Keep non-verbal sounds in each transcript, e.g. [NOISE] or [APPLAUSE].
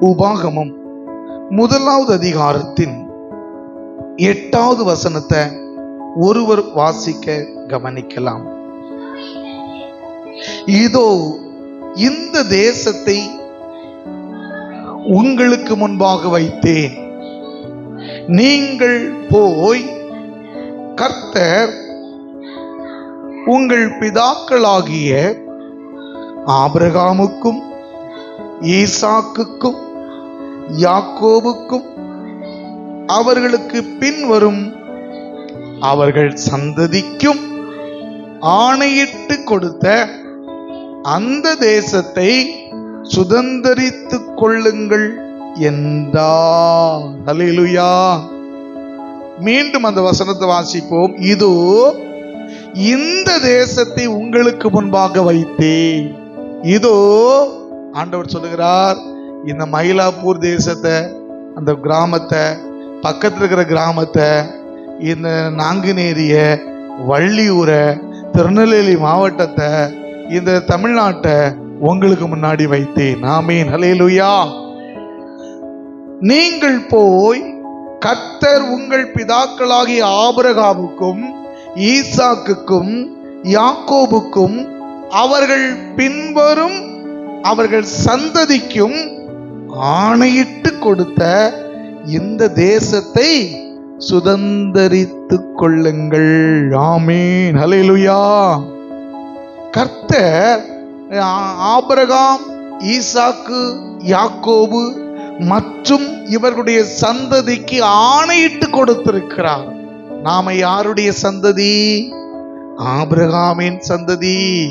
உபாகமம். முதலாவது அதிகாரத்தின் எட்டாவது வசனத்தை ஒருவர் வாசிக்க கவனிக்கலாம். இதோ இந்த தேசத்தை உங்களுக்கு முன்பாக வைத்தேன். நீங்கள் போய் கர்த்தர் உங்கள் பிதாக்களாகிய ஆபிரகாமுக்கும் ஈசாக்குக்கும் யாக்கோபுக்கும் அவர்களுக்கு பின்வரும் அவர்கள் சந்ததிக்கும் ஆணையிட்டு கொடுத்த அந்த தேசத்தை சுதந்தரித்துக் கொள்ளுங்கள் என்றார். மீண்டும் அந்த வசனத்தை வாசிப்போம். இதோ இந்த தேசத்தை உங்களுக்கு முன்பாக வைத்தேன். இதோ ஆண்டவர் சொல்லுகிறார் இந்த மயிலாப்பூர் தேசத்தை அந்த கிராமத்தை பக்கத்துல இருக்கிற கிராமத்தை இந்த நாங்குநேரிய வள்ளியூரை திருநெல்வேலி மாவட்டத்தை இந்த தமிழ்நாட்டை உங்களுக்கு முன்னாடி வைத்தேன். ஆமீன். ஹalleluya. நீங்கள் போய் கத்தர் உங்கள் பிதாக்களாகிய ஆபரகாவுக்கும் ஈசாக்குக்கும் யாக்கோபுக்கும் அவர்கள் பின்வரும் அவர்கள் சந்ததிக்கும் ஆணையிட்டு கொடுத்த இந்த தேசத்தை சுதந்தரித்துக் கொள்ளுங்கள். ஆமீன். ஹalleluya. கர்த்தர் ஆ- ஆபிரகாம் ஈசாக்கு யாக்கோபு மற்றும் இவர்களுடைய சந்ததிக்கு ஆணையிட்டு கொடுத்திருக்கிறார். நாம யாருடைய சந்ததி? ஆபிரகாமின் சந்ததி.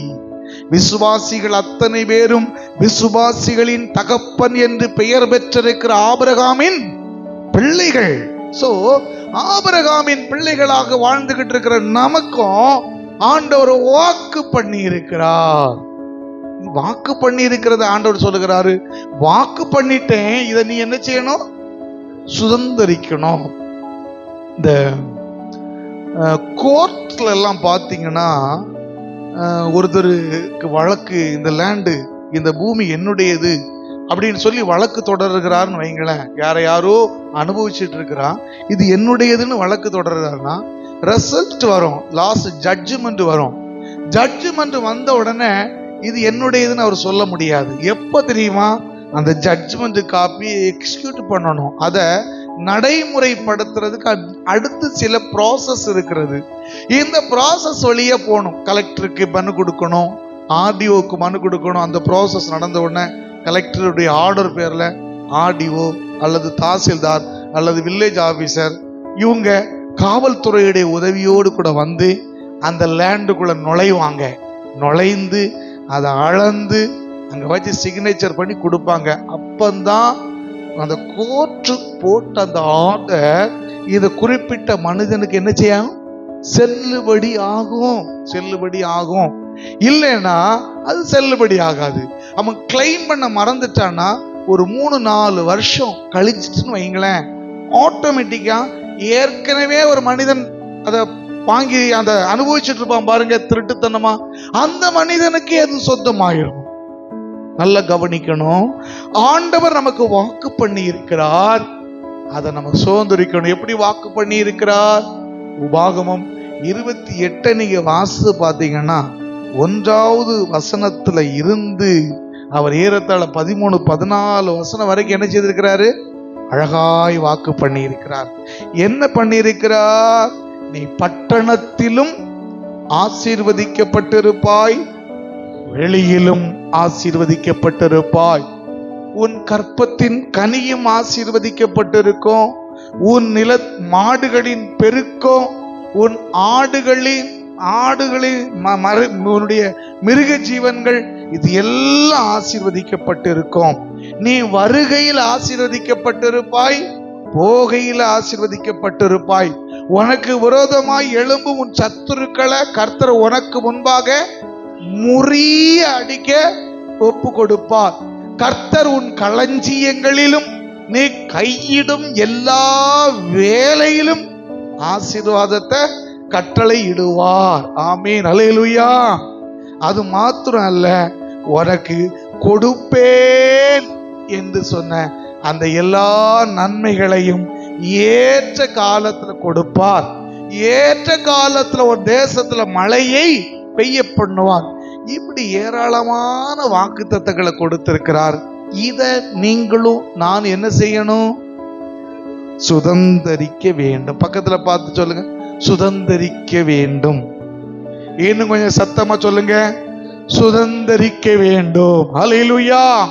விசுவாசிகள் அத்தனை பேரும் விசுவாசிகளின் தகப்பன் என்று பெயர் பெற்றிருக்கிற ஆபரகாமின் பிள்ளைகள். சோ ஆபரகாமின் பிள்ளைகளாக வாழ்ந்துகிட்டு இருக்கிற நமக்கும் ஆண்டவர் வாக்கு பண்ணி இருக்கிறார் வாக்கு பண்ணி இருக்கிறத ஆண்டவர் சொல்லுகிறாரு. வாக்கு பண்ணிட்டேன். இதை நீ என்ன செய்யணும்? சுதந்தரிக்கணும். இந்த கோர்ட்ல எல்லாம் பார்த்தீங்கன்னா ஒருத்தருக்கு வழக்கு இந்த லேண்டு இந்த பூமி என்னுடையது அப்படின்னு சொல்லி வழக்கு தொடர்கிறார்னு வைங்களேன். யார யாரோ அனுபவிச்சுட்டு இருக்கிறான். இது என்னுடையதுன்னு வழக்கு தொடர்றாருன்னா ரிசல்ட் வரும் லாஸ்ட் ஜட்ஜ்மெண்ட் வரும். ஜட்ஜ்மெண்ட் வந்த உடனே இது என்னுடையதுன்னு அவர் சொல்ல முடியாது. எப்போ தெரியுமா? அந்த ஜட்ஜ்மெண்ட் காப்பி எக்ஸிக்யூட் பண்ணணும். அதை நடைமுறைப்படுத்துறதுக்கு அட்- அடுத்து சில ப்ராசஸ் இருக்கிறது. இந்த ப்ராசஸ் வழியே போகணும். கலெக்டருக்கு மனு கொடுக்கணும். ஆர்டிஓக்கு மனு கொடுக்கணும். அந்த ப்ராசஸ் நடந்த உடனே கலெக்டருடைய ஆர்டர் பேரில் ஆர்டிஓ அல்லது தாசில்தார் அல்லது வில்லேஜ் ஆஃபீஸர் இவங்க காவல்துறையுடைய உதவியோடு கூட வந்து அந்த லேண்டுக்குள்ளே நுழைவாங்க. நுழைந்து அதை அளந்து அங்கே வச்சு சிக்னேச்சர் பண்ணி கொடுப்பாங்க. அப்பந்தான் அந்த கோற்று போட்ட அந்த ஆர்டர் இது குறிப்பிட்ட மனிதனுக்கு என்ன செய்யும்? செல்லுபடி ஆகும். செல்லுபடி ஆகும். இல்லைன்னா அது செல்லுபடி ஆகாது. அவன் கிளைம் பண்ண மறந்துட்டான்னா ஒரு மூணு நாலு வருஷம் கழிச்சிட்டுன்னு வைங்களேன். ஆட்டோமேட்டிக்கா ஏற்கனவே ஒரு மனிதன் அதை வாங்கி அந்த அனுபவிச்சுட்டு இருப்பான் பாருங்க திருட்டுத்தனமா. அந்த மனிதனுக்கு அது சொந்தமாயிரும். நல்லா கவனிக்கணும். ஆண்டவர் நமக்கு வாக்கு பண்ணி இருக்கிறார் அதை நம்ம சோதரிக்கணும் எப்படி வாக்கு பண்ணி இருக்கிறார் உபாகமம் இருபத்தி எட்டை நீங்க வாசித்து பார்த்தீங்கன்னா ஒன்றாவது வசனத்துல இருந்து அவர் ஏறத்தாழ பதிமூணு பதினாலு வசனம் வரைக்கும் என்ன செய்திருக்கிறாரு? அழகாய் வாக்கு பண்ணி இருக்கிறார் என்ன பண்ணியிருக்கிறார்? நீ பட்டணத்திலும் ஆசீர்வதிக்கப்பட்டிருப்பாய். வெளியிலும் ஆசீர்வதிக்கப்பட்டிருப்பாய். உன் கற்பத்தின் கனியும் ஆசீர்வதிக்கப்பட்டிருக்கும். உன் நில மாடுகளின் பெருக்கம் உன் ஆடுகளின் ஆடுகளின் ம- உன்னுடைய மிருக ஜீவன்கள் இது எல்லாம் ஆசீர்வதிக்கப்பட்டிருக்கும். நீ வருகையில் ஆசீர்வதிக்கப்பட்டிருப்பாய் போகையில் ஆசீர்வதிக்கப்பட்டிருப்பாய். உனக்கு விரோதமாய் எழும்பும் உன் சத்துருக்களை கர்த்தர் உனக்கு முன்பாக முறிய அடிக்க ஒப்பு கொடுப்பார் கர்த்தர் உன் களஞ்சியங்களிலும் நீ கையிடும் எல்லா வேலையிலும் ஆசீர்வாதத்தை கட்டளை இடுவார் ஆமீன். அலையலுயா அது மாத்திரம் அல்ல உனக்கு கொடுப்பேன் என்று சொன்ன அந்த எல்லா நன்மைகளையும் ஏற்ற காலத்துல கொடுப்பார். ஏற்ற காலத்துல ஒரு தேசத்துல மழையை பெய்ய பண்ணுவார் இப்படி ஏராளமான வாக்குத்தத்தங்களை கொடுத்திருக்கிறார். இத நீங்களும் நான் என்ன செய்யணும்? சுதந்தரிக்க வேண்டும். பக்கத்துல பார்த்து சொல்லுங்க. சுதந்தரிக்க வேண்டும். இன்னும் கொஞ்சம் சத்தமா சொல்லுங்க. சுதந்தரிக்க வேண்டும். அலையிலுயா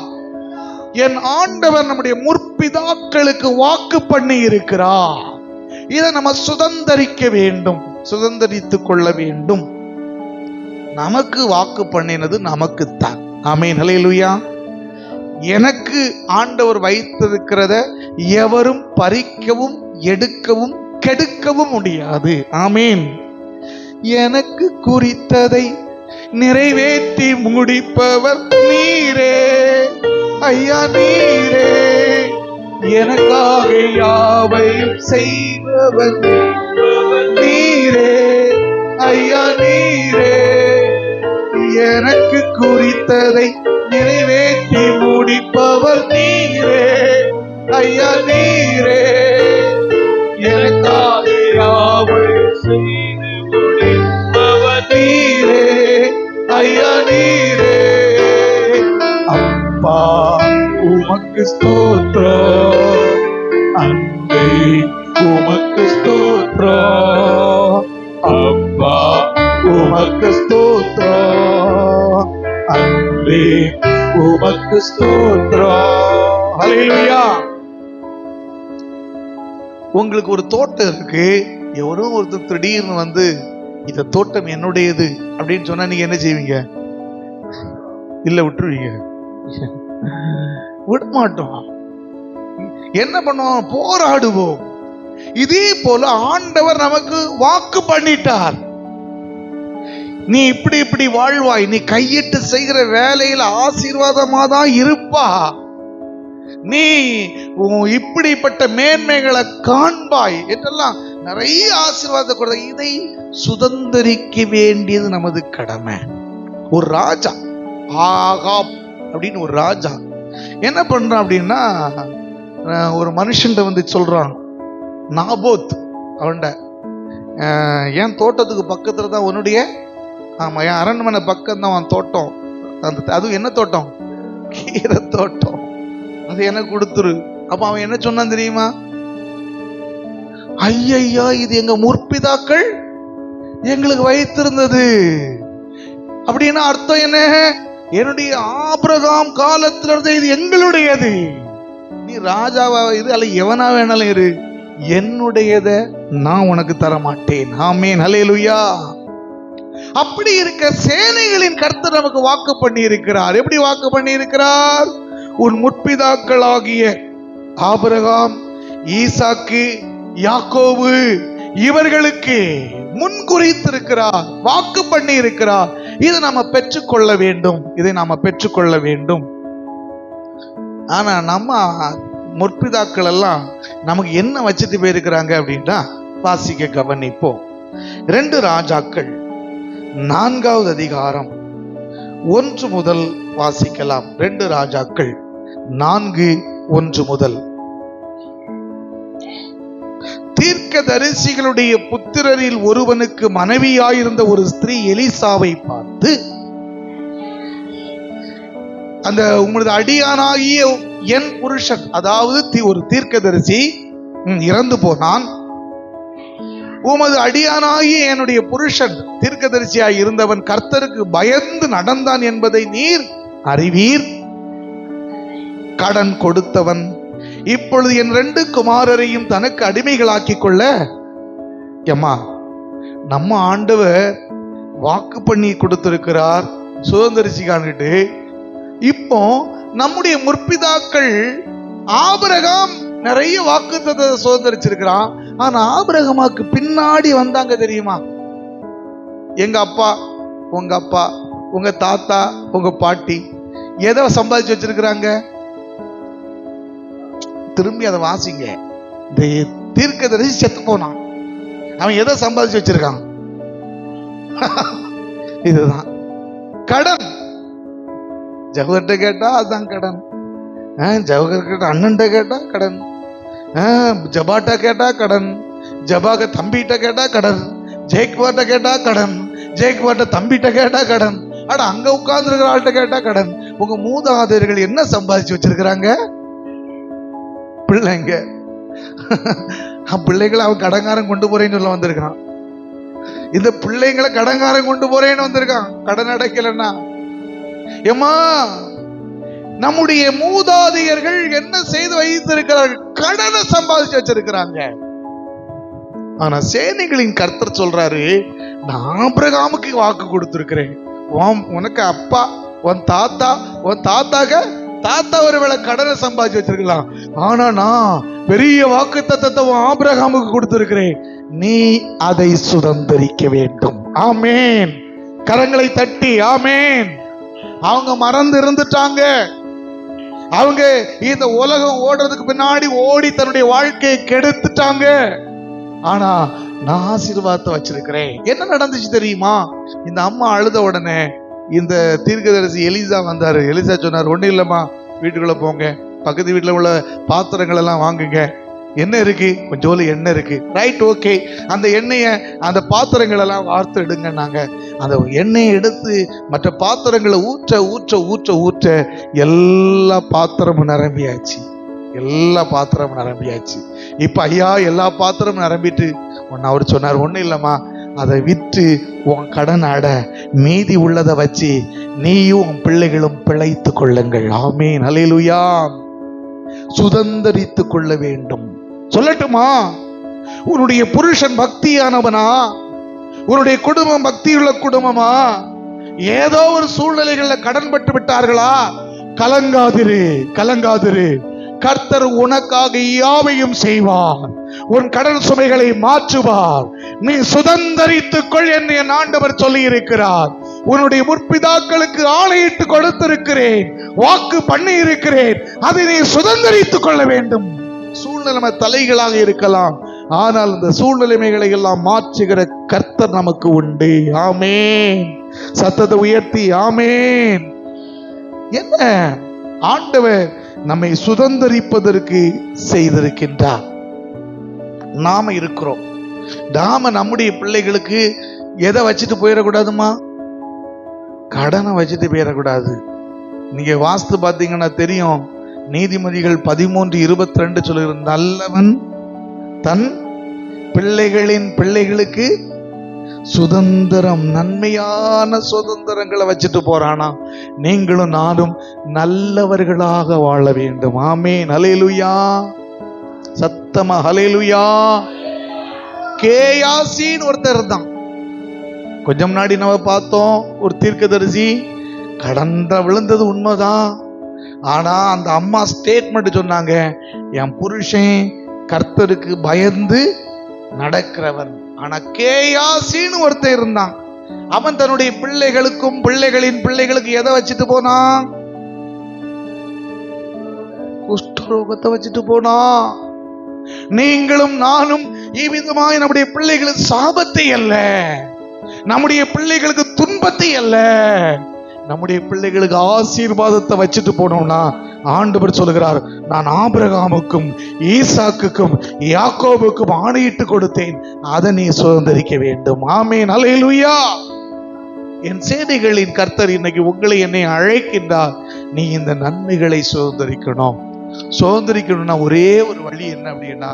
என் ஆண்டவர் நம்முடைய முற்பிதாக்களுக்கு வாக்கு பண்ணி இருக்கிறார். இதை நம்ம சுதந்தரிக்க வேண்டும். சுதந்தரித்துக் கொள்ள வேண்டும். நமக்கு வாக்கு பண்ணினது நமக்குத்தான். ஆமே நிலையிலுயா எனக்கு ஆண்டவர் வைத்திருக்கிறத எவரும் பறிக்கவும் எடுக்கவும் கெடுக்கவும் முடியாது. ஆமீன். எனக்கு குறித்ததை நிறைவேற்றி முடிப்பவர் நீரே. ஐயா நீரே. எனக்காக யாவையும் செய்பவர் நீரே. ஐயா நீரே. எனக்கு குறித்ததை நிறைவேற்றி முடிப்பவர் நீரே. ஐயா நீரே. எனக்காக யாவையும் செய்து முடிப்பவர் நீரே. ஐயா நீரே. அப்பா உமக்கு ஸ்தோத்திரம் உங்களுக்கு ஒரு தோட்டம் இருக்கு. எவரோ ஒருத்தர் திடீர்னு வந்து இந்த தோட்டம் என்னுடையது? அப்படின்னு சொன்னா நீங்க என்ன செய்வீங்க? இல்ல விட்டுருவீங்க. விட மாட்டோம். என்ன பண்ணுவோம்? போராடுவோம். இதே போல ஆண்டவர் நமக்கு வாக்கு பண்ணிட்டார். நீ இப்படி இப்படி வாழ்வாய். நீ கையிட்டு செய்கிற வேலையில ஆசீர்வாதமா தான் இருப்பா. நீ இப்படிப்பட்ட மேன்மைகளை காண்பாய் என்றெல்லாம் நிறைய ஆசீர்வாதத்தை கொடுத்த. இதை சுதந்திரிக்க வேண்டியது நமது கடமை. ஒரு ராஜா ஆகா அப்படின்னு ஒரு ராஜா. என்ன பண்றான் அப்படின்னா ஒரு மனுஷன்ட்ட வந்து சொல்றான் நாபோத் அவன்கிட்ட என் தோட்டத்துக்கு பக்கத்துல தான் உன்னுடைய ஆமா என் அரண்மனை பக்கம் தான் அவன் தோட்டம். அந்த அதுவும் என்ன தோட்டம்? கீரை தோட்டம். அது எனக்கு கொடுத்துரு. அப்ப அவன் என்ன சொன்னான் தெரியுமா? ஐயையா இது எங்க முற்பிதாக்கள் எங்களுக்கு வைத்திருந்தது. அப்படின்னா அர்த்தம் என்ன? என்னுடைய ஆபிரகாம் காலத்துல இருந்த இது எங்களுடையது. நீ ராஜாவா இது அல்ல எவனா வேணாலும் இரு. என்னுடையத நான் உனக்கு தர மாட்டேன் ஆமே நலையலுயா அப்படி இருக்க சேனைகளின் கர்த்தர் நமக்கு வாக்கு பண்ணி இருக்கிறார் எப்படி வாக்கு பண்ணி இருக்கிறார் உன் முற்பிதாக்களாகிய ஆபரகாம் ஈசாக்கு யாக்கோவு இவர்களுக்கு முன்குறித்திருக்கிறார் வாக்கு பண்ணி இருக்கிறார் இதை நாம பெற்றுக்கொள்ள வேண்டும். இதை நாம பெற்றுக்கொள்ள வேண்டும். ஆனா நம்ம முற்பிதாக்கள் எல்லாம் நமக்கு என்ன வச்சுட்டு போயிருக்கிறாங்க அப்படின்னா வாசிக்க கவனிப்போம். ரெண்டு ராஜாக்கள் நான்காவது அதிகாரம் ஒன்று முதல் வாசிக்கலாம். ரெண்டு ராஜாக்கள். நான்கு ஒன்று முதல். தீர்க்கதரிசிகளுடைய புத்திரரில் ஒருவனுக்கு மனைவியாயிருந்த ஒரு ஸ்திரீ எலிசாவை பார்த்து அந்த உங்களது அடியானாகிய என் புருஷன் அதாவது தி- ஒரு தீர்க்கதரிசி ம், இறந்து போனான். உமது அடியானாகிய என்னுடைய புருஷன் தீர்க்கதரிசியாய் இருந்தவன் கர்த்தருக்கு பயந்து நடந்தான் என்பதை நீர் அறிவீர். கடன் கொடுத்தவன். இப்பொழுது என் ரெண்டு குமாரரையும் தனக்கு அடிமைகளாக்கி கொள்ள எம்மா நம்ம ஆண்டவர் வாக்கு பண்ணி கொடுத்திருக்கிறார். சுதந்திரிச்சிக்கான்ட்டு இப்போ நம்முடைய முற்பிதாக்கள் ஆபரகம் நிறைய வாக்கு சுதந்திரிச்சிருக்கிறான். ஆனா ஆபரகமாக்கு பின்னாடி வந்தாங்க தெரியுமா? எங்க அப்பா உங்க அப்பா உங்க தாத்தா உங்க பாட்டி எதை சம்பாதிச்சு வச்சிருக்கிறாங்க? திரும்பி அதை வாசிங்க. இந்த தீர்க்கதரிசி செத்து போனான். அவன் எதை சம்பாதிச்சு வச்சிருக்கான்? [LAUGHS] இதுதான். கடன். ஜகுவர்கிட்ட கேட்டா அதுதான் கடன். ஜவஹர் கேட்டா அண்ணன்ட்ட கேட்டா கடன். ஜபாட்டா கேட்டா கடன். ஜபாக தம்பிகிட்ட கேட்டா கடன். ஜெயக்குமார்ட்ட கேட்டா கடன். ஜெயக்குமார்ட்ட தம்பிகிட்ட கேட்டா கடன். ஆனா அங்க உட்கார்ந்து இருக்கிற ஆள்கிட்ட கேட்டா கடன். உங்க மூதாதையர்கள் என்ன சம்பாதிச்சு வச்சிருக்கிறாங்க? பிள்ளைங்க. பிள்ளைகளை அவன் கடங்காரம் கொண்டு போறேன்னு சொல்ல வந்திருக்கான் இந்த பிள்ளைங்களை கடங்காரம் கொண்டு போறேன்னு வந்திருக்கான். கடன் அடைக்கலன்னா. ஏமா நம்முடைய மூதாதையர்கள் என்ன செய்து வைத்திருக்கிறார்கள்? கடனை சம்பாதிச்சு வச்சிருக்கிறாங்க. ஆனா சேனைகளின் கர்த்தர் சொல்றாரு நான் ஆபிரகாமுக்கு வாக்கு கொடுத்திருக்கிறேன். உனக்கு அப்பா உன் தாத்தா உன் தாத்தாக தாத்தா ஒருவேளை கடனை சம்பாதிச்சு வச்சிருக்கலாம். ஆனா நான் பெரிய வாக்கு தத்தத்தை ஆபிரகாமுக்கு கொடுத்திருக்கிறேன். நீ அதை சுதந்தரிக்க வேண்டும். ஆமேன். கரங்களை தட்டி ஆமேன். அவங்க மறந்து இருந்துட்டாங்க. அவங்க இந்த உலகம் ஓடுறதுக்கு பின்னாடி ஓடி தன்னுடைய வாழ்க்கையை கெடுத்துட்டாங்க. ஆனா நான் ஆசீர்வாதத்தை வச்சிருக்கிறேன். என்ன நடந்துச்சு தெரியுமா? இந்த அம்மா அழுத உடனே இந்த தீர்க்கதரிசி எலிசா வந்தார். எலிசா சொன்னார் ஒன்றும் இல்லைம்மா வீட்டுக்குள்ளே போங்க. பக்கத்து வீட்டில் உள்ள பாத்திரங்கள் எல்லாம் வாங்குங்க. என்ன இருக்கு? கொஞ்சோல எண்ணெய் இருக்கு? ரைட் ஓகே அந்த எண்ணெயை அந்த பாத்திரங்கள் எல்லாம் வார்த்து எடுங்க அந்த எண்ணெயை எடுத்து மற்ற பாத்திரங்களை ஊற்ற ஊற்ற ஊற்ற ஊற்ற எல்லா பாத்திரமும் நிரம்பியாச்சு. எல்லா பாத்திரமும் நிரம்பியாச்சு. இப்போ ஐயா எல்லா பாத்திரமும் நிரம்பிட்டு ஒன்று அவர் சொன்னார் ஒன்றும் இல்லைம்மா. அதை விற்று உன் கடன் அட மீதி உள்ளதை வச்சு நீயும் உன் பிள்ளைகளும் பிழைத்து கொள்ளுங்கள். ஆமீன். அலையிலுயா சுதந்திரித்து கொள்ள வேண்டும். சொல்லட்டுமா? உன்னுடைய புருஷன் பக்தியானவனா? உன்னுடைய குடும்பம் பக்தியுள்ள குடும்பமா? ஏதோ ஒரு சூழ்நிலைகளில் கடன்பட்டு விட்டார்களா? கலங்காதிரு கலங்காதிரு. கர்த்தர் உனக்காக யாவையும் செய்வார். உன் கடன் சுமைகளை மாற்றுவார். நீ சுதந்தரித்துக் கொள் என்று என் ஆண்டவர் சொல்லி இருக்கிறார் உன்னுடைய முற்பிதாக்களுக்கு ஆணையிட்டு கொடுத்திருக்கிறேன். வாக்கு பண்ணி இருக்கிறேன் அதை நீ சுதந்தரித்துக் கொள்ள வேண்டும். சூழ்நிலைமை தலைகளாக இருக்கலாம். ஆனால் இந்த சூழ்நிலைமைகளை எல்லாம் மாற்றுகிற கர்த்தர் நமக்கு உண்டு. ஆமேன். சத்தத்தை உயர்த்தி ஆமேன். என்ன? ஆண்டவர் நம்மை சுதந்தரிப்பதற்கு செய்திருக்கின்றார். நாம இருக்கிறோம். நாம நம்முடைய பிள்ளைகளுக்கு எதை வச்சுட்டு போயிடக்கூடாதுமா? கடனை வச்சுட்டு போயிடக்கூடாது. நீங்க வாஸ்து பார்த்தீங்கன்னா தெரியும். நீதிமதிகள் பதிமூன்று இருபத்தி ரெண்டு சொல்லுகிற நல்லவன் தன் பிள்ளைகளின் பிள்ளைகளுக்கு சுதந்திரம் நன்மையான சுதந்திரங்களை வச்சுட்டு போறானா? நீங்களும் நானும் நல்லவர்களாக வாழ வேண்டும். ஆமே நலையிலுயா சத்தமா ஹலேலுயா கேயாசின்னு ஒருத்தர் இருந்தான். கொஞ்சம் முன்னாடி நம்ம பார்த்தோம் ஒரு தீர்க்கதரிசி கடந்த விழுந்தது உண்மைதான். ஆனா அந்த அம்மா ஸ்டேட்மெண்ட் சொன்னாங்க என் புருஷன் கர்த்தருக்கு பயந்து நடக்கிறவன். ஆனா கேயாசின்னு ஒருத்தர் இருந்தான். அவன் தன்னுடைய பிள்ளைகளுக்கும் பிள்ளைகளின் பிள்ளைகளுக்கு எதை வச்சுட்டு போனான்? குஷ்டரோகத்தை வச்சுட்டு போனான். நீங்களும் நானும் இவ்விதமாய் நம்முடைய பிள்ளைகளுக்கு சாபத்தை அல்ல நம்முடைய பிள்ளைகளுக்கு துன்பத்தை அல்ல நம்முடைய பிள்ளைகளுக்கு ஆசீர்வாதத்தை வச்சுட்டு போனோம்னா ஆண்டவர் சொல்லுகிறார் நான் ஆபிரகாமுக்கும் ஈசாக்குக்கும் யாக்கோபுக்கும் ஆணையிட்டு கொடுத்தேன் அதை நீ சுதந்திரிக்க வேண்டும் ஆமே நலையிலுயா என் சேனைகளின் கர்த்தர் இன்னைக்கு உங்களை என்னை அழைக்கின்றார் நீ இந்த நன்மைகளை சுதந்திரிக்கணும் சுதந்திரிக்கணும்னா ஒரே ஒரு வழி என்ன அப்படின்னா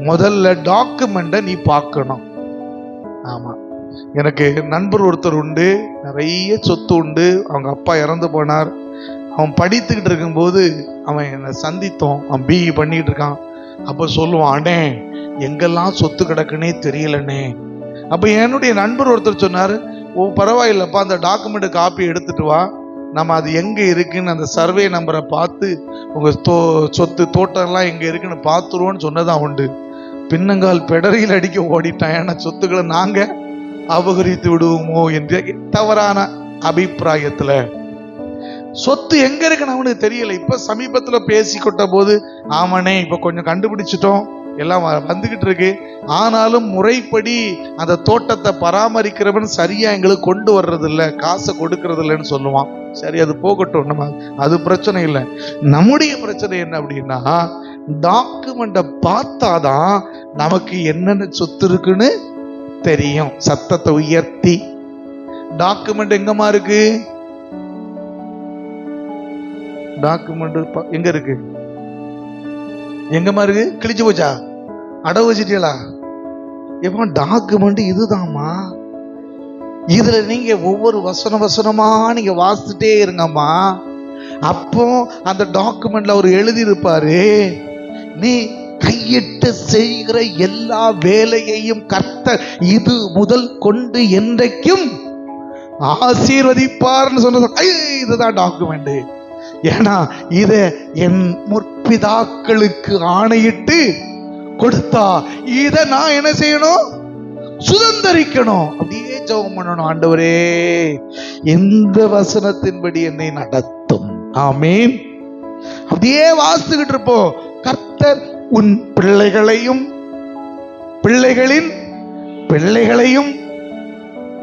முதல்ல டாக்குமெண்ட்டை நீ பார்க்கணும். ஆமாம் எனக்கு நண்பர் ஒருத்தர் உண்டு நிறைய சொத்து உண்டு. அவங்க அப்பா இறந்து போனார். அவன் படித்துக்கிட்டு இருக்கும்போது அவன் என்னை சந்தித்தோம். அவன் பிஇ பண்ணிட்டு இருக்கான். அப்போ சொல்லுவான் அண்ணே எங்கெல்லாம் சொத்து கிடக்குன்னே தெரியலண்ணே. அப்போ என்னுடைய நண்பர் ஒருத்தர் சொன்னார் ஓ பரவாயில்லப்பா அந்த டாக்குமெண்ட் காப்பி எடுத்துட்டு வா. நம்ம அது எங்கே இருக்குன்னு அந்த சர்வே நம்பரை பார்த்து உங்கள் தோ சொத்து தோட்டம்லாம் எங்கே இருக்குன்னு பார்த்துருவோன்னு சொன்னதான் உண்டு. பின்னங்கால் பெடரியில் அடிக்க ஓடிட்டான். ஏன்னா சொத்துக்களை நாங்கள் அபகரித்து விடுவோமோ என்ற தவறான அபிப்பிராயத்தில். சொத்து எங்கே இருக்குன்னு அவனுக்கு தெரியல. இப்போ சமீபத்தில் பேசி கொட்ட போது ஆமாண்ணே இப்போ கொஞ்சம் கண்டுபிடிச்சிட்டோம். எல்லாம் வ- வந்துகிட்டு இருக்கு. ஆனாலும் முறைப்படி அந்த தோட்டத்தை பராமரிக்கிறவன் சரியா எங்களுக்கு கொண்டு வர்றது காசை கொடுக்கறது இல்லைன்னு சொல்லுவான். சரி அது போகட்டும் நம்ம அது பிரச்சனை இல்லை. நம்முடைய பிரச்சனை என்ன அப்படின்னா டாக்குமெண்ட்டை பார்த்தாதான் நமக்கு என்னென்ன சொத்து இருக்குன்னு தெரியும். சத்தத்தை உயர்த்தி. டாக்குமெண்ட் எங்கம்மா இருக்கு? டாக்குமெண்ட் எங்க இருக்கு? எங்கம்மா இருக்கு? கிழிச்சு போச்சா? அடவு வச்சிட்டீங்களா எப்போ டாக்குமெண்ட் இதுதாம்மா. இதுல நீங்க ஒவ்வொரு வசன வசனமா நீங்க வாசிச்சுட்டே இருங்கம்மா. அப்போ அந்த டாக்குமெண்ட்ல அவர் எழுதி இருப்பாரு நீ கையிட்டு செய்கிற எல்லா வேலையையும் கர்த்தர் இது முதல் கொண்டு என்றைக்கும் ஆசீர்வதிப்பார்னு சொன்னது இதுதான் டாக்குமெண்ட் ஏன்னா இத என் முற்பிதாக்களுக்கு ஆணையிட்டு கொடுத்தா இத நான் என்ன செய்யணும்? சுதந்தரிக்கணும். அப்படியே ஜெபம் பண்ணணும் ஆண்டவரே. எந்த வசனத்தின்படி என்னை நடத்தும்? ஆமீன். அப்படியே வாசித்துக்கிட்டு இருப்போம். கர்த்தர் உன் பிள்ளைகளையும் பிள்ளைகளின் பிள்ளைகளையும்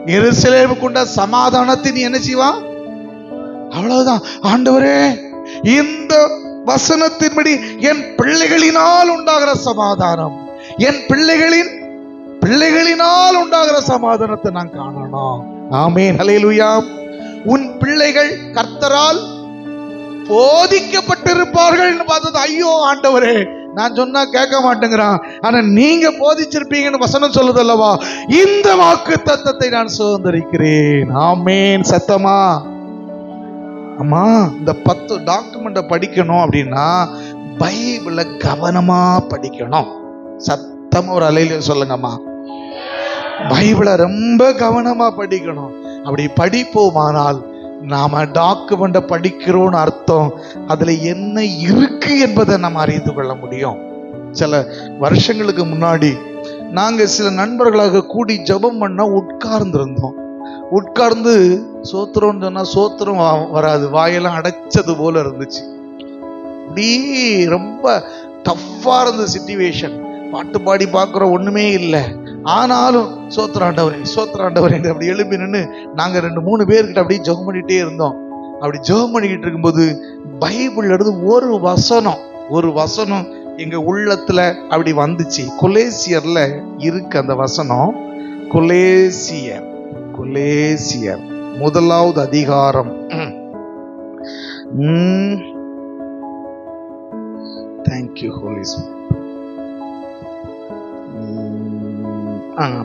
எருசலேம் கொண்ட சமாதானத்தின் என்ன செய்வான்? அவ்வளவுதான். ஆண்டவரே இந்த வசனத்தின்படி என் பிள்ளைகளினால் உண்டாகிற சமாதானம் என் பிள்ளைகளின் பிள்ளைகளினால் உண்டாகிற சமாதானத்தை நான் காணணும். ஆமே ஹalleluya. உன் பிள்ளைகள் கர்த்தரால் போதிக்கப்பட்டிருப்பார்கள் பார்த்தது ஐயோ ஆண்டவரே நான் சொன்னா கேட்க மாட்டேங்கிறான். ஆனா நீங்க போதிச்சிருப்பீங்கன்னு வசனம் சொல்லுது அல்லவா? இந்த வாக்கு தத்தத்தை நான் சுதந்திரிக்கிறேன். ஆமேன். சத்தமா? அம்மா இந்த பத்து டாக்குமெண்ட்டை படிக்கணும் அப்படின்னா பைபிளை கவனமா படிக்கணும். சத்தம் ஒரு அலையில சொல்லுங்கம்மா பைபிளை ரொம்ப கவனமா படிக்கணும். அப்படி படிப்போமானால் நாம டாக்குமெண்ட்டை படிக்கிறோம்னு அர்த்தம் அதுல என்ன இருக்கு என்பதை நம்ம அறிந்து கொள்ள முடியும். சில வருஷங்களுக்கு முன்னாடி நாங்க சில நண்பர்களாக கூடி ஜெபம் பண்ண உட்கார்ந்துருந்தோம். உட்கார்ந்து சோத்திரம்னு சொன்னா சோத்திரம் வராது. வாயெல்லாம் அடைச்சது போல இருந்துச்சு. அப்படியே ரொம்ப டஃப்பா இருந்த சிச்சுவேஷன் பாட்டு பாடி பார்க்குற ஒண்ணுமே இல்லை. ஆனாலும் சோத்திராண்டவரே சோத்திராண்டவரே அப்படி எழுப்பி நின்று நாங்கள் ரெண்டு மூணு பேர்கிட்ட அப்படியே ஜெபம் பண்ணிகிட்டே இருந்தோம். அப்படி ஜெபம் பண்ணிக்கிட்டு இருக்கும்போது பைபிள் எடுத்து ஒரு வசனம் ஒரு வசனம் எங்க உள்ளத்துல அப்படி வந்துச்சு. கொலேசியர்ல இருக்கு அந்த வசனம். கொலேசியர். கொலேசியர் முதலாவது அதிகாரம். தேங்க்யூ ஹோலிஸ்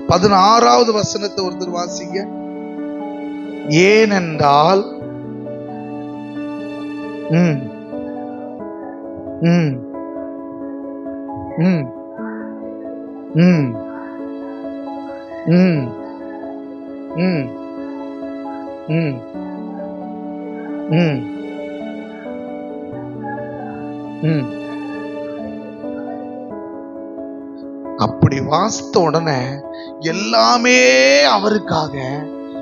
பதினாறாவது வசனத்தை ஒருத்தர் வாசிங்க. ஏனென்றால் ம். ம். ம். ம். ம். ம். ம். ம். ம். அப்படி வாசித்த உடனே எல்லாமே அவருக்காக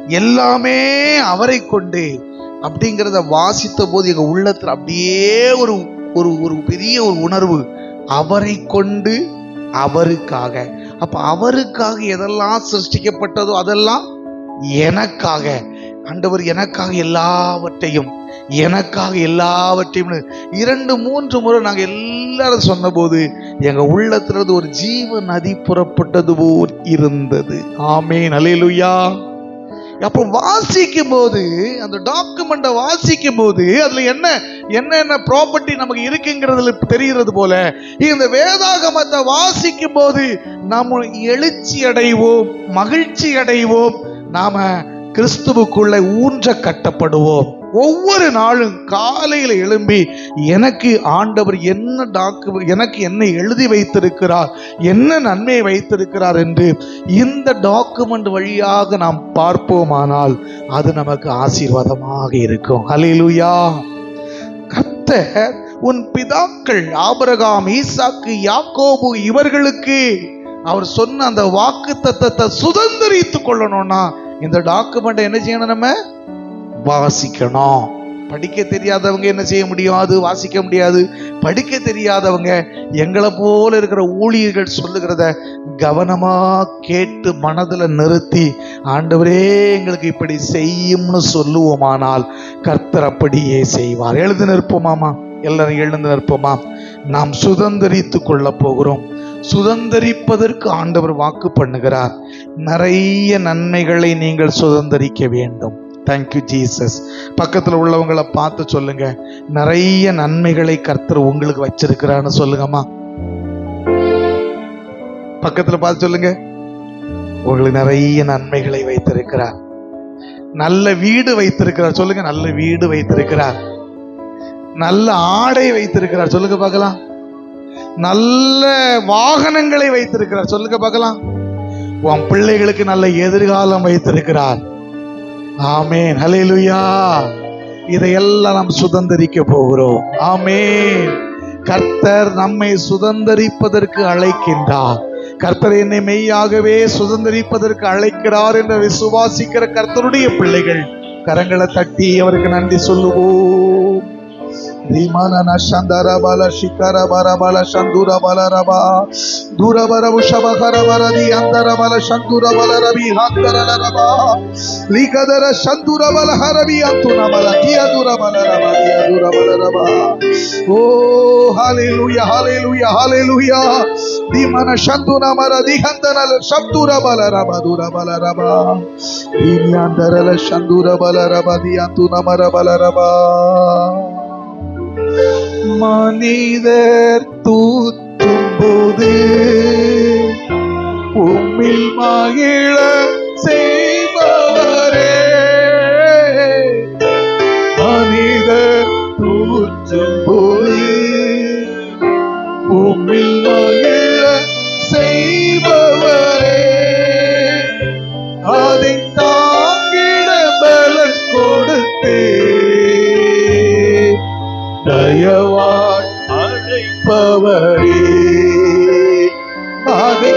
எல்லாமே அவரை கொண்டு அப்படிங்கிறத வாசித்த போது எங்க உள்ளத்துல அப்படியே ஒரு ஒரு ஒரு பெரிய ஒரு உணர்வு அவரை கொண்டு அவருக்காக. அப்ப அவருக்காக எதெல்லாம் சிருஷ்டிக்கப்பட்டதோ அதெல்லாம் எனக்காக ஆண்டவர் எனக்காக எல்லாவற்றையும் எனக்காக எல்லாவற்றையும் இரண்டு மூன்று முறை நாங்கள் எல்லாரும் சொன்னபோது எங்கள் உள்ளத்துல ஒரு ஜீவ நதி புறப்பட்டது போல் இருந்தது. ஆமே நலையிலுயா அப்போ வாசிக்கும் போது அந்த டாக்குமெண்ட்டை வாசிக்கும் போது அதில் என்ன என்னென்ன ப்ராப்பர்ட்டி நமக்கு இருக்குங்கிறதுல தெரிகிறது போல இந்த வேதாகமத்தை வாசிக்கும் போது நம்ம எழுச்சி அடைவோம் மகிழ்ச்சி அடைவோம் நாம கிறிஸ்துவுக்குள்ள ஊன்ற கட்டப்படுவோம் ஒவ்வொரு நாளும் காலையில் எழும்பி எனக்கு ஆண்டவர் என்ன டாக்கு எனக்கு என்ன எழுதி வைத்திருக்கிறார் என்ன நன்மையை வைத்திருக்கிறார் என்று இந்த டாக்குமெண்ட் வழியாக நாம் பார்ப்போமானால் அது நமக்கு ஆசீர்வாதமாக இருக்கும். ஹலிலுயா கத்த உன் பிதாக்கள் ஆபரகாம் ஈசாக்கு யாக்கோபு இவர்களுக்கு அவர் சொன்ன அந்த வாக்கு தத்தத்தை சுதந்திரித்துக் கொள்ளணும்னா இந்த டாக்குமெண்ட்டை என்ன செய்யணும் நம்ம? வாசிக்கணும். படிக்க தெரியாதவங்க என்ன செய்ய முடியும்? அது வாசிக்க முடியாது. படிக்க தெரியாதவங்க எங்களை போல இருக்கிற ஊழியர்கள் சொல்லுகிறத கவனமா கேட்டு மனதில் நிறுத்தி ஆண்டவரே எங்களுக்கு இப்படி செய்யும்னு சொல்லுவோமானால் கர்த்தர் அப்படியே செய்வார். எழுந்து நிற்போமாமா? எல்லாரும் எழுந்து நிற்போமா? நாம் சுதந்திரித்து கொள்ள போகிறோம். சுதந்திரிப்பதற்கு ஆண்டவர் வாக்கு பண்ணுகிறார். நிறைய நன்மைகளை நீங்கள் சுதந்திரிக்க வேண்டும். தேங்க்யூ ஜீசஸ் பக்கத்தில் உள்ளவங்களை பார்த்து சொல்லுங்க. நிறைய நன்மைகளை கர்த்தர் உங்களுக்கு வச்சிருக்கிறான்னு சொல்லுங்கம்மா. பக்கத்தில் பார்த்து சொல்லுங்க. உங்களுக்கு நிறைய நன்மைகளை வைத்திருக்கிறார். நல்ல வீடு வைத்திருக்கிறார். சொல்லுங்க நல்ல வீடு வைத்திருக்கிறார். நல்ல ஆடை வைத்திருக்கிறார். சொல்லுங்க பார்க்கலாம். நல்ல வாகனங்களை வைத்திருக்கிறார். சொல்லுங்க பார்க்கலாம். உன் பிள்ளைகளுக்கு நல்ல எதிர்காலம் வைத்திருக்கிறார். ஆமேன். ஹalleluya இதையெல்லாம் நாம் சுதந்திரிக்க போகிறோம். ஆமேன். கர்த்தர் நம்மை சுதந்திரிப்பதற்கு அழைக்கின்றார். கர்த்தர் என்னை மெய்யாகவே சுதந்திரிப்பதற்கு அழைக்கிறார் என்று விசுவாசிக்கிற கர்த்தருடைய பிள்ளைகள். கரங்களை தட்டி அவருக்கு நன்றி சொல்லுவோம். Limana Shandara Bala Shikara Barabala Shandura Balaraba Dura Barabu Shabakara Baradi Andara Bala Shandura Balarabi Handara Laraba Likadara Shandura Balaharabi Antuna Bala Dia Dura Balaraba Dia Dura Balaraba Oh Hallelujah Hallelujah Hallelujah Dimana Shanduna Maradi Handana Shandura Balaraba Dura Balaraba Dini Andara Shandura Balaraba Dia Antuna Mara Balaraba மனிதர் தூற்றும் போது உம்மில் மகிழ செய் அழைப்பவரே அதை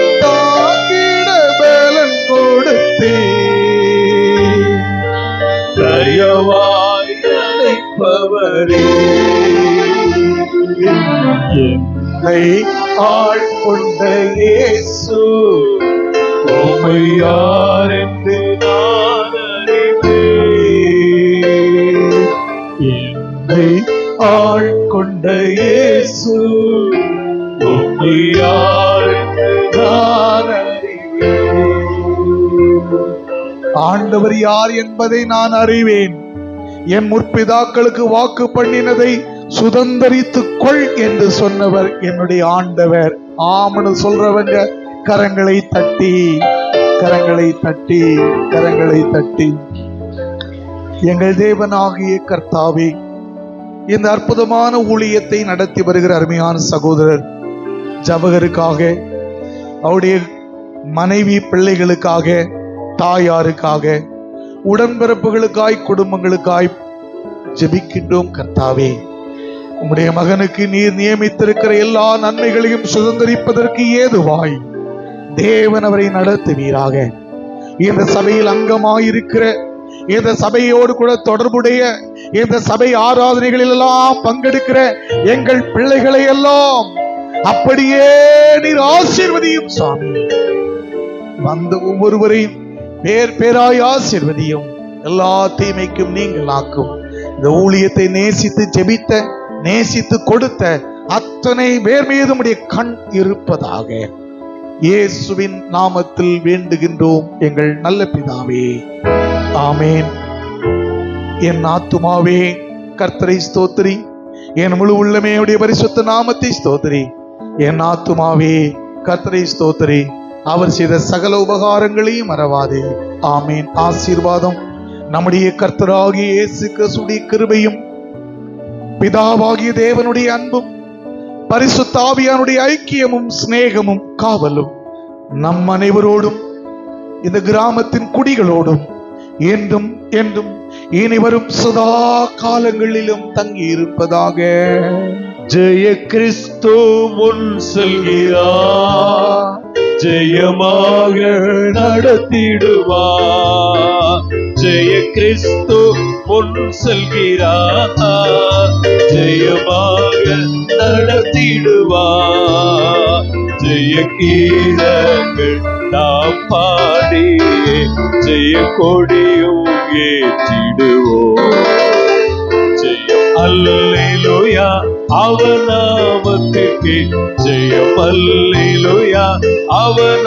பலன் கொடுத்தே. தயவாய் அழைப்பவரே என்னை ஆட்கொண்ட இயேசு உம்மை யார் என்பதை நான் அறிவேன். என் முற்பிதாக்களுக்கு வாக்கு பண்ணினதை சுதந்தரித்துக் கொள் என்று சொன்னவர் என்னுடைய ஆண்டவர். ஆமனு சொல்றவங்க கரங்களை தட்டி கரங்களை தட்டி கரங்களை தட்டி. எங்கள் தேவனாகிய கர்த்தாவே இந்த அற்புதமான ஊழியத்தை நடத்தி வருகிற அருமையான சகோதரர் ஜபகருக்காக அவருடைய மனைவி பிள்ளைகளுக்காக தாயாருக்காக உடன்பிறப்புகளுக்காய் குடும்பங்களுக்காய் ஜெபிக்கின்றோம் கர்த்தாவே. உம்முடைய மகனுக்கு நீர் நியமித்திருக்கிற எல்லா நன்மைகளையும் சுதந்திரிப்பதற்கு ஏதுவாய் தேவன் அவரை நடத்துவீராக. இந்த சபையில் அங்கமாயிருக்கிற இந்த சபையோடு கூட தொடர்புடைய இந்த சபை ஆராதனைகளில் எல்லாம் பங்கெடுக்கிற எங்கள் பிள்ளைகளை எல்லாம் அப்படியே நீர் ஆசீர்வதியும் சுவாமி. வந்த ஒவ்வொருவரையும் பேர் பேராய் ஆசிர்வதியும். எல்லா தீமைக்கும் நீங்கள் ஆக்கும் இந்த ஊழியத்தை நேசித்து ஜெபித்த நேசித்து கொடுத்த அத்தனை பேர் மீது கண் இருப்பதாக இயேசுவின் நாமத்தில் வேண்டுகின்றோம் எங்கள் நல்ல பிதாவே. ஆமேன். என் ஆத்துமாவே கர்த்தரை ஸ்தோத்திரி. என் முழு உள்ளமே உடைய பரிசுத்த நாமத்தை ஸ்தோத்திரி. என் ஆத்துமாவே கர்த்தரை ஸ்தோத்திரி. அவர் செய்த சகல உபகாரங்களையும் மறவாதே ஆமீன். ஆசீர்வாதம் நம்முடைய கர்த்தராகிய இயேசு கிறிஸ்துடைய கிருபையும் பிதாவாகிய தேவனுடைய அன்பும் பரிசுத்தாவியானுடைய ஐக்கியமும் சிநேகமும் காவலும் நம் அனைவரோடும் இந்த கிராமத்தின் குடிகளோடும் என்றும் என்றும் இனி வரும் சதா காலங்களிலும் தங்கி இருப்பதாக ஜெய கிறிஸ்து முன் செல்கிறார். ஜெயமாக நடத்திடுவா. ஜெய கிறிஸ்து பொன் செல்கிறா. ஜெயமாக நடத்திடுவா. ஜெய கீழங்கள் நாம் பாடி ஜெய கொடியும் ஏற்றிடுவோம். அல்லேலுயா அவர் ஜெயம். அல்லேலுயா அவர்